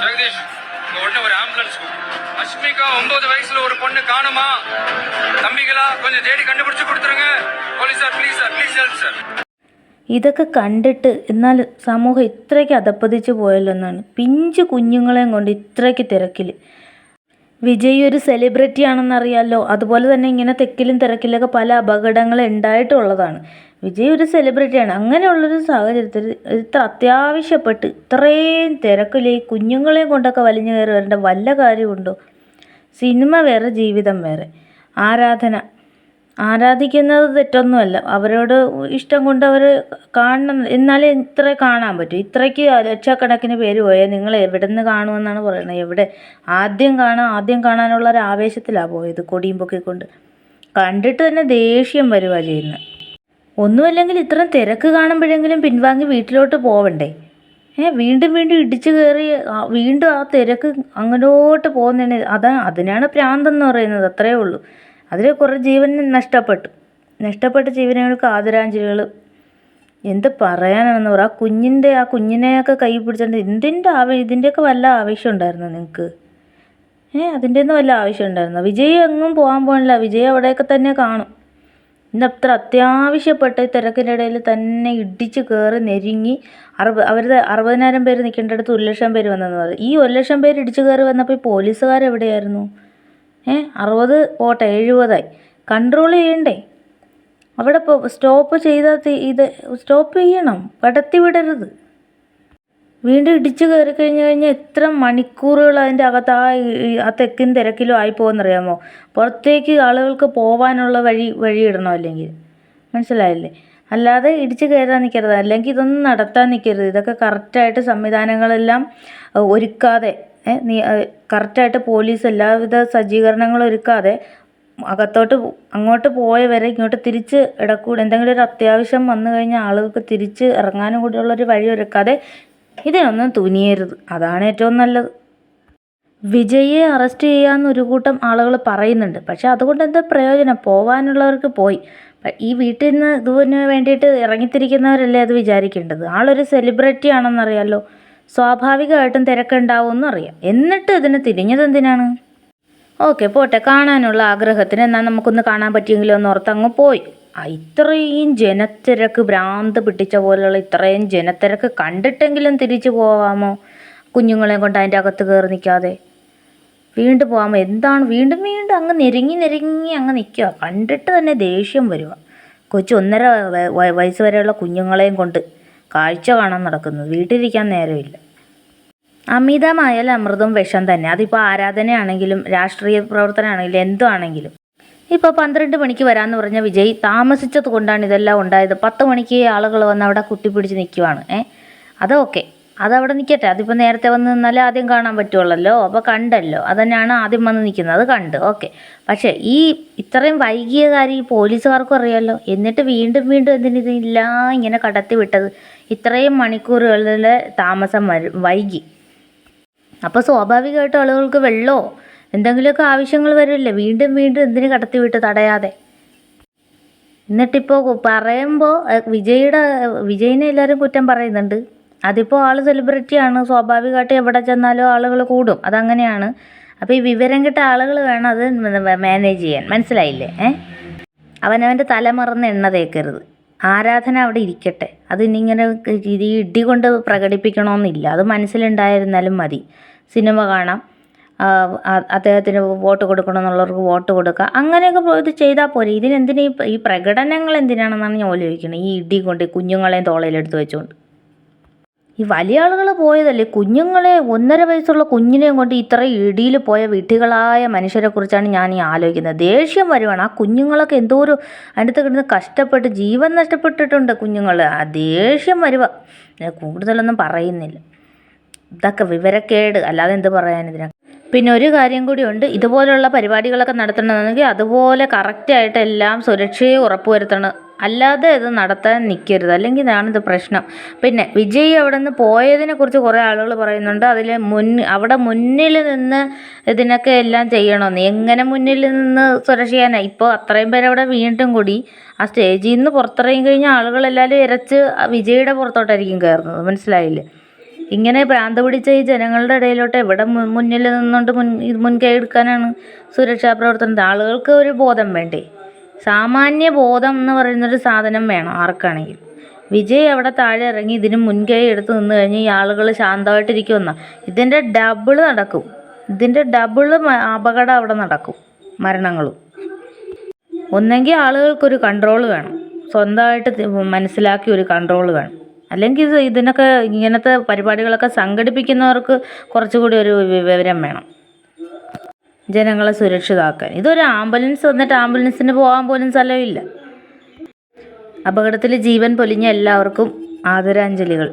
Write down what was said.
ஜெகதீஷ் இங்க உடனே ஒரு ஆம்புலன்ஸ் அஷ்மிகா ஒன்பது வயசுல ஒரு பொண்ணு காணுமா தம்பிகளா கொஞ்சம் தேடி கண்டுபிடிச்சு கொடுத்துருங்க police sir please sir please help sir ഇതൊക്കെ കണ്ടിട്ട് എന്നാൽ സമൂഹം ഇത്രയ്ക്ക് അധപ്പതിച്ച് പോയല്ലോ എന്നാണ് പിഞ്ചു കുഞ്ഞുങ്ങളെയും കൊണ്ട് ഇത്രയ്ക്ക് തിരക്കിൽ വിജയ് ഒരു സെലിബ്രിറ്റി ആണെന്നറിയാലോ. അതുപോലെ തന്നെ ഇങ്ങനെ തെക്കിലും തിരക്കിലൊക്കെ പല അപകടങ്ങൾ ഉണ്ടായിട്ടുള്ളതാണ്. വിജയ് ഒരു സെലിബ്രിറ്റിയാണ് അങ്ങനെയുള്ളൊരു സാഹചര്യത്തിൽ ഇത്ര അത്യാവശ്യപ്പെട്ട് ഇത്രയും തിരക്കിൽ ഈ കുഞ്ഞുങ്ങളെയും കൊണ്ടൊക്കെ വലിഞ്ഞു കയറി വരേണ്ട വല്ല കാര്യമുണ്ടോ? സിനിമ വേറെ ജീവിതം വേറെ. ആരാധന. ആരാധിക്കുന്നത് തെറ്റൊന്നുമല്ല. അവരോട് ഇഷ്ടം കൊണ്ട് അവർ കാണണം. എന്നാലേ ഇത്ര കാണാൻ പറ്റും. ഇത്രയ്ക്ക് ലക്ഷക്കണക്കിന് പേര് പോയാൽ നിങ്ങൾ എവിടെ നിന്ന് കാണുമെന്നാണ് പറയുന്നത്. എവിടെ? ആദ്യം കാണാൻ ആദ്യം കാണാനുള്ള ഒരു ആവേശത്തിലാണ് പോയത് കൊടിയും പൊക്കിക്കൊണ്ട് കണ്ടിട്ട് തന്നെ ദേഷ്യം വരുക ചെയ്യുന്നത്. ഒന്നുമല്ലെങ്കിൽ ഇത്രയും തിരക്ക് കാണുമ്പോഴെങ്കിലും പിൻവാങ്ങി വീട്ടിലോട്ട് പോവണ്ടേ? ഏ വീണ്ടും വീണ്ടും ഇടിച്ചു കയറി വീണ്ടും ആ തിരക്ക് അങ്ങോട്ട് പോകുന്നതിന് അതാണ് അതിനാണ് പ്രാന്തെന്ന് പറയുന്നത്. അത്രയേ ഉള്ളൂ. അതിൽ കുറേ ജീവൻ നഷ്ടപ്പെട്ടു. നഷ്ടപ്പെട്ട ജീവനുകൾക്ക് ആദരാഞ്ജലികൾ. എന്ത് പറയാനാണെന്ന് പറ. ആ കുഞ്ഞിന്റെ ആ കുഞ്ഞിനെയൊക്കെ കൈ പിടിച്ചിട്ട് എന്തിന്റെ ആവ ഇതിന്റെയൊക്കെ വല്ല ആവശ്യം ഉണ്ടായിരുന്നു നിങ്ങൾക്ക് ഏ അതിന്റെ ഒന്നും വല്ല ആവശ്യം ഉണ്ടായിരുന്നു വിജയ് എങ്ങും പോകാൻ പോകണില്ല വിജയ് അവിടെയൊക്കെ തന്നെ കാണും. ഇന്ന് അത്ര അത്യാവശ്യപ്പെട്ട തിരക്കിന്റെ ഇടയിൽ തന്നെ ഇടിച്ച് കയറി ഞെരുങ്ങി അറുപത് അവരുടെ അറുപതിനായിരം പേര് നിൽക്കേണ്ട അടുത്ത് ഒരു ലക്ഷം പേര് വന്നെന്ന് പറയും ഈ ഒരു ലക്ഷം പേര് ഇടിച്ച് കയറി വന്നപ്പോൾ ഈ ഏ അറുപത് പോട്ടെ എഴുപതായി. കൺട്രോൾ ചെയ്യണ്ടേ? അവിടെ പോ സ്റ്റോപ്പ് ചെയ്താൽ ഇത് സ്റ്റോപ്പ് ചെയ്യണം. പടത്തി വിടരുത്. വീണ്ടും ഇടിച്ചു കയറി കഴിഞ്ഞ് കഴിഞ്ഞാൽ എത്ര മണിക്കൂറുകൾ അതിന്റെ അകത്ത് ആ ആ തെക്കും തിരക്കിലും ആയി പോകുമെന്നറിയാമോ പുറത്തേക്ക് ആളുകൾക്ക് പോകാനുള്ള വഴി വഴി ഇടണം അല്ലെങ്കിൽ? മനസ്സിലായില്ലേ? അല്ലാതെ ഇടിച്ചു കയറാൻ നിൽക്കരുത് അല്ലെങ്കിൽ ഇതൊന്നും നടത്താൻ നിൽക്കരുത് ഇതൊക്കെ കറക്റ്റായിട്ട് സംവിധാനങ്ങളെല്ലാം ഒരുക്കാതെ കറക്റ്റായിട്ട് പോലീസ് എല്ലാവിധ സജ്ജീകരണങ്ങളും ഒരുക്കാതെ അകത്തോട്ട് അങ്ങോട്ട് പോയവരെ ഇങ്ങോട്ട് തിരിച്ച് ഇടക്കൂടെ. എന്തെങ്കിലും ഒരു അത്യാവശ്യം വന്നു കഴിഞ്ഞാൽ ആളുകൾക്ക് തിരിച്ച് ഇറങ്ങാനും കൂടിയുള്ളൊരു വഴി ഒരുക്കാതെ ഇതിനൊന്നും തുനിയരുത്. അതാണ് ഏറ്റവും നല്ലത്. വിജയെ അറസ്റ്റ് ചെയ്യാമെന്ന് ഒരു കൂട്ടം ആളുകൾ പറയുന്നുണ്ട്. പക്ഷെ അതുകൊണ്ട് എന്താ പ്രയോജനം? പോവാനുള്ളവർക്ക് പോയി. ഈ വീട്ടിൽ നിന്ന് ഇതിന് വേണ്ടിയിട്ട് ഇറങ്ങിത്തിരിക്കുന്നവരല്ലേ അത് വിചാരിക്കേണ്ടത്? ആളൊരു സെലിബ്രിറ്റി ആണെന്നറിയാലോ. സ്വാഭാവികമായിട്ടും തിരക്കുണ്ടാവുമെന്നും അറിയാം. എന്നിട്ട് ഇതിന് തിരിഞ്ഞത് എന്തിനാണ്? ഓക്കെ പോട്ടെ കാണാനുള്ള ആഗ്രഹത്തിന് എന്നാൽ നമുക്കൊന്ന് കാണാൻ പറ്റിയെങ്കിലും ഒന്ന് ഓർത്തങ്ങ് പോയി. ഇത്രയും ജനത്തിരക്ക് ഭ്രാന്ത് പിടിച്ച പോലെയുള്ള ഇത്രയും ജനത്തിരക്ക് കണ്ടിട്ടെങ്കിലും തിരിച്ചു പോവാമോ? കുഞ്ഞുങ്ങളെയും കൊണ്ട് അതിന്റെ അകത്ത് കയറി നിൽക്കാതെ. വീണ്ടും പോകാമോ എന്താണ്? വീണ്ടും വീണ്ടും അങ്ങ് നെരുങ്ങി നെരുങ്ങി അങ്ങ് നിൽക്കുക. കണ്ടിട്ട് തന്നെ ദേഷ്യം വരിക. കൊച്ചു ഒന്നര വയസ്സ് വരെയുള്ള കുഞ്ഞുങ്ങളെയും കൊണ്ട്. കാഴ്ച കാണാൻ നടക്കുന്നത് വീട്ടിലിരിക്കാൻ നേരമില്ല. അമിതമായാൽ അമൃതം വിഷം തന്നെ. അതിപ്പോൾ ആരാധനയാണെങ്കിലും രാഷ്ട്രീയ പ്രവർത്തനമാണെങ്കിലും എന്തോ ആണെങ്കിലും ഇപ്പോൾ പന്ത്രണ്ട് മണിക്ക് വരാമെന്ന് പറഞ്ഞ വിജയ് താമസിച്ചത് കൊണ്ടാണ് ഇതെല്ലാം ഉണ്ടായത്. പത്ത് മണിക്ക് ആളുകൾ വന്ന് അവിടെ കുത്തിപ്പിടിച്ച് നിൽക്കുവാണ്. ഏ? അതൊക്കെ അതവിടെ നിൽക്കട്ടെ അതിപ്പോൾ നേരത്തെ വന്ന് നിന്നാലേ ആദ്യം കാണാൻ പറ്റുള്ളല്ലോ അപ്പോൾ കണ്ടല്ലോ. അതന്നെയാണ് ആദ്യം വന്ന് നിൽക്കുന്നത് അത് കണ്ട്. ഓക്കെ. പക്ഷേ ഈ ഇത്രയും വൈകിയ കാര്യം ഈ പോലീസുകാർക്കും അറിയാമല്ലോ എന്നിട്ട് വീണ്ടും വീണ്ടും എന്തിനിതില്ല ഇങ്ങനെ കടത്തി വിട്ടത്? ഇത്രയും മണിക്കൂറുകളിലെ താമസം വൈകി. അപ്പോൾ സ്വാഭാവികമായിട്ടും ആളുകൾക്ക് വെള്ളമോ എന്തെങ്കിലുമൊക്കെ ആവശ്യങ്ങൾ വരില്ലേ? വീണ്ടും വീണ്ടും എന്തിനു കടത്തി വിട്ട് തടയാതെ? എന്നിട്ടിപ്പോൾ പറയുമ്പോൾ വിജയുടെ വിജയിനെ എല്ലാവരും കുറ്റം പറയുന്നുണ്ട്. അതിപ്പോൾ ആൾ സെലിബ്രിറ്റിയാണ് സ്വാഭാവികമായിട്ട് എവിടെ ചെന്നാലും ആളുകൾ കൂടും. അതങ്ങനെയാണ്. അപ്പോൾ ഈ വിവരം കിട്ട ആളുകൾ വേണം അത് മാനേജ് ചെയ്യാൻ. മനസ്സിലായില്ലേ? ഏ? അവനവന്റെ തല മറന്ന് എണ്ണ തേക്കരുത്. ആരാധന അവിടെ ഇരിക്കട്ടെ. അതിനിങ്ങനെ ഇത് ഈ ഇടി കൊണ്ട് പ്രകടിപ്പിക്കണമെന്നില്ല അത് മനസ്സിലുണ്ടായിരുന്നാലും മതി. സിനിമ കാണാം. അദ്ദേഹത്തിന് വോട്ട് കൊടുക്കണമെന്നുള്ളവർക്ക് വോട്ട് കൊടുക്കുക അങ്ങനെയൊക്കെ ഇത് ചെയ്താൽ പോരെ. ഇതിനെന്തിനാ ഈ പ്രകടനങ്ങൾ എന്തിനാണെന്നാണ് ഞാൻ ഓലോചിക്കുന്നത് ഈ ഇടി കൊണ്ട് കുഞ്ഞുങ്ങളെയും തോളയിലെടുത്ത് വെച്ചുകൊണ്ട് ഈ വലിയ ആളുകൾ പോയതല്ലേ? കുഞ്ഞുങ്ങളെ ഒന്നര വയസ്സുള്ള കുഞ്ഞിനെയും കൊണ്ട് ഇത്ര ഇടിയിൽ പോയ വീട്ടുകളായ മനുഷ്യരെ കുറിച്ചാണ് ഞാൻ ഈ ആലോചിക്കുന്നത്. ദേഷ്യം വരുവാണ്. ആ കുഞ്ഞുങ്ങളൊക്കെ എന്തോ ഒരു അടുത്ത് കിടന്ന് കഷ്ടപ്പെട്ട് ജീവൻ നഷ്ടപ്പെട്ടിട്ടുണ്ട് കുഞ്ഞുങ്ങൾ ആ ദേഷ്യം വരുക കൂടുതലൊന്നും പറയുന്നില്ല. ഇതൊക്കെ വിവരക്കേട്. അല്ലാതെ എന്ത് പറയാൻ ഇതിനെ? പിന്നെ ഒരു കാര്യം കൂടിയുണ്ട് ഇതുപോലുള്ള പരിപാടികളൊക്കെ നടത്തണമെന്നെങ്കിൽ അതുപോലെ കറക്റ്റായിട്ട് എല്ലാം സുരക്ഷയെ ഉറപ്പുവരുത്തണം. അല്ലാതെ ഇത് നടത്താൻ നിൽക്കരുത് അല്ലെങ്കിൽ ഇതാണിത് പ്രശ്നം. പിന്നെ വിജയ് അവിടെ നിന്ന് പോയതിനെ കുറിച്ച് കുറേ ആളുകൾ പറയുന്നുണ്ട്. അതിൽ മുൻ അവിടെ മുന്നിൽ നിന്ന് ഇതിനൊക്കെ എല്ലാം ചെയ്യണമെന്ന്. എങ്ങനെ മുന്നിൽ നിന്ന് സുരക്ഷ ചെയ്യാനാണ് ഇപ്പോൾ അത്രയും പേര് അവിടെ വീണ്ടും കൂടി ആ സ്റ്റേജിൽ നിന്ന് പുറത്തിറങ്ങി കഴിഞ്ഞാൽ ആളുകളെല്ലാവരും ഇരച്ച് വിജയുടെ പുറത്തോട്ടായിരിക്കും കയറുന്നത്. മനസ്സിലായില്ലേ? ഇങ്ങനെ ഭ്രാന്ത് പിടിച്ച ഈ ജനങ്ങളുടെ ഇടയിലോട്ട് എവിടെ മുന്നിൽ നിന്നുകൊണ്ട് മുൻ മുൻകൈ എടുക്കാനാണ് സുരക്ഷാ പ്രവർത്തനത്തിൽ ആളുകൾക്ക് ഒരു ബോധം വേണ്ടേ? സാമാന്യ ബോധം എന്ന് പറയുന്നൊരു സാധനം വേണം ആർക്കാണെങ്കിലും. വിജയ് അവിടെ താഴെ ഇറങ്ങി ഇതിന് മുൻകൈ എടുത്ത് നിന്ന് കഴിഞ്ഞ് ഈ ആളുകൾ ശാന്തമായിട്ടിരിക്കുമെന്ന. ഇതിന്റെ ഡബിൾ നടക്കും. ഇതിന്റെ ഡബിൾ അപകടം അവിടെ നടക്കും. മരണങ്ങളും. ഒന്നെങ്കിൽ ആളുകൾക്കൊരു കൺട്രോൾ വേണം. സ്വന്തമായിട്ട് മനസ്സിലാക്കി ഒരു കൺട്രോൾ വേണം. അല്ലെങ്കിൽ ഇത് ഇതിനൊക്കെ ഇങ്ങനത്തെ പരിപാടികളൊക്കെ സംഘടിപ്പിക്കുന്നവർക്ക് കുറച്ചുകൂടി ഒരു വിവരം വേണം. ജനങ്ങളെ സുരക്ഷിതമാക്കാൻ ഇതൊരു ആംബുലൻസ് വന്നിട്ട് ആംബുലൻസിന് പോകാൻ പോലും സ്ഥലമില്ല. അപകടത്തിൽ ജീവൻ പൊലിഞ്ഞ എല്ലാവർക്കും ആദരാഞ്ജലികൾ.